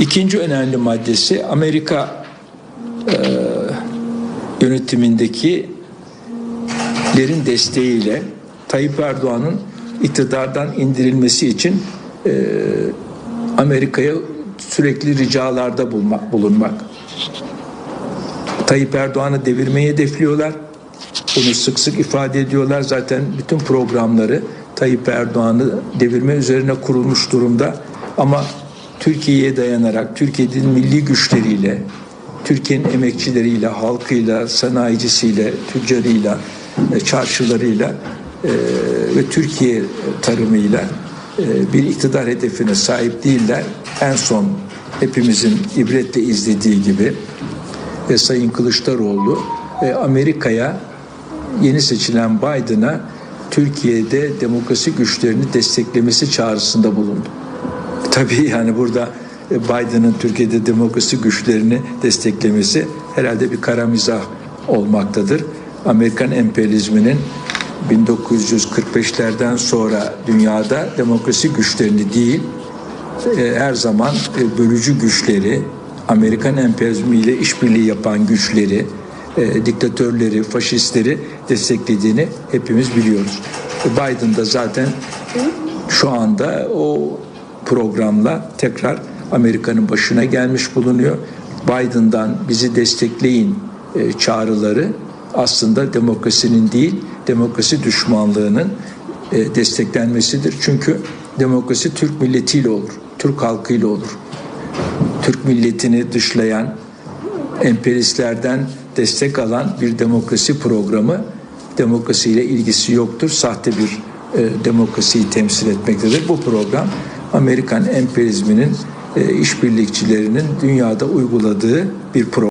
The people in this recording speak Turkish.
İkinci önemli maddesi Amerika e, yönetimindeki desteğiyle Tayyip Erdoğan'ın iktidardan indirilmesi için e, Amerika'ya sürekli ricalarda bulmak, bulunmak. Tayyip Erdoğan'ı devirmeyi hedefliyorlar. Bunu sık sık ifade ediyorlar. Zaten bütün programları Tayyip Erdoğan'ı devirme üzerine kurulmuş durumda. Ama Türkiye'ye dayanarak, Türkiye'nin milli güçleriyle, Türkiye'nin emekçileriyle, halkıyla, sanayicisiyle, tüccarıyla, e, çarşılarıyla e, ve Türkiye tarımıyla e, bir iktidar hedefine sahip değiller. En son hepimizin ibretle izlediği gibi ve Sayın Kılıçdaroğlu Amerika'ya yeni seçilen Biden'a Türkiye'de demokrasi güçlerini desteklemesi çağrısında bulundu. Tabii yani burada e, Biden'ın Türkiye'de demokrasi güçlerini desteklemesi herhalde bir kara mizah olmaktadır. Amerikan emperyalizminin 1945'lerden sonra dünyada demokrasi güçlerini değil e, her zaman e, bölücü güçleri, Amerikan emperyalizmi işbirliği yapan güçleri, diktatörleri, faşistleri desteklediğini hepimiz biliyoruz. Biden da zaten şu anda o programla tekrar Amerika'nın başına gelmiş bulunuyor. Biden'dan bizi destekleyin e, çağrıları aslında demokrasinin değil, demokrasi düşmanlığının e, desteklenmesidir. Çünkü demokrasi Türk milletiyle olur, Türk halkıyla olur. Türk milletini dışlayan, emperyalistlerden destek alan bir demokrasi programı demokrasiyle ilgisi yoktur. Sahte bir e, demokrasiyi temsil etmektedir. Bu program Amerikan emperyalizminin e, işbirlikçilerinin dünyada uyguladığı bir program.